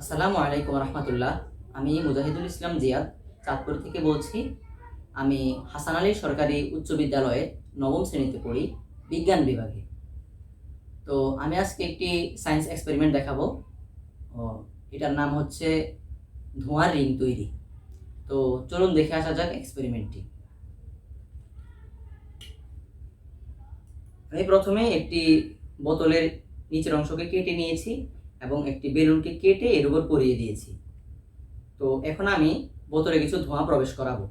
আসসালামু আলাইকুম রহমতুল্লাহ। আমি মুজাহিদুল ইসলাম জিয়াদ চাঁদপুর থেকে বলছি আমি হাসান আলী সরকারি উচ্চ বিদ্যালয়ে নবম শ্রেণীতে পড়ি বিজ্ঞান বিভাগে। তো আমি আজকে একটি সায়েন্স এক্সপেরিমেন্ট দেখাবো। ও, এটার নাম হচ্ছে ধোঁয়ার রিং তৈরি। তো চলুন দেখে আসা যাক এক্সপেরিমেন্টটি। আমি প্রথমে একটি বোতলের নিচের অংশকে কেটে নিয়েছি। এবং একটি বেলুনকে কেটে এর উপর পরিয়ে দিয়েছি। তো এখন আমি বোতলে কিছু ধোঁয়া প্রবেশ করাবো।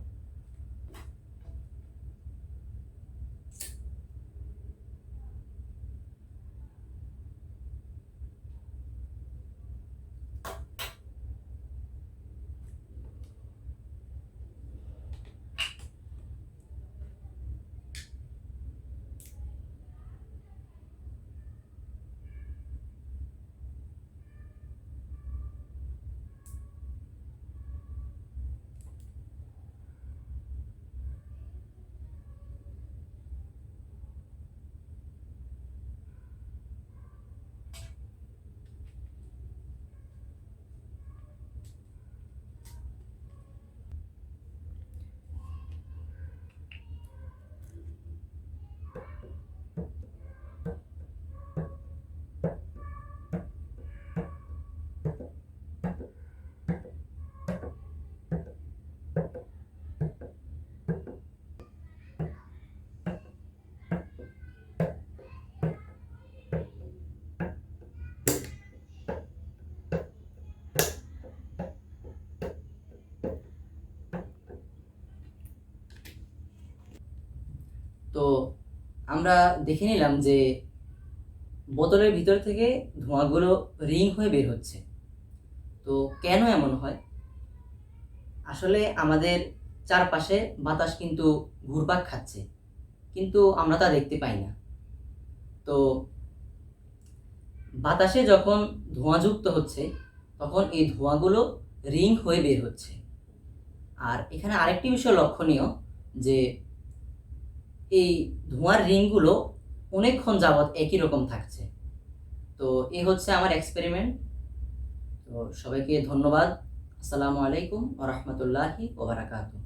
তো আমরা দেখে নিলাম যে বোতলের ভিতর থেকে ধোঁয়াগুলো রিং হয়ে বের হচ্ছে। তো কেন এমন হয়? আসলে আমাদের চারপাশে বাতাস কিন্তু ঘুরপাক খাচ্ছে, কিন্তু আমরা তা দেখতে পাই না। তো বাতাসে যখন ধোঁয়াযুক্ত হচ্ছে, তখন এই ধোঁয়াগুলো রিং হয়ে বের হচ্ছে। আর এখানে আরেকটি বিষয় লক্ষণীয় যে এই ধোঁয়ার রিংগুলো অনেকক্ষণ যাবৎ একই রকম থাকছে। তো এ হচ্ছে আমার এক্সপেরিমেন্ট তো সবাইকে ধন্যবাদ। আসসালামু আলাইকুম ওরহমতুল্লাহি ওবরাকাতুহ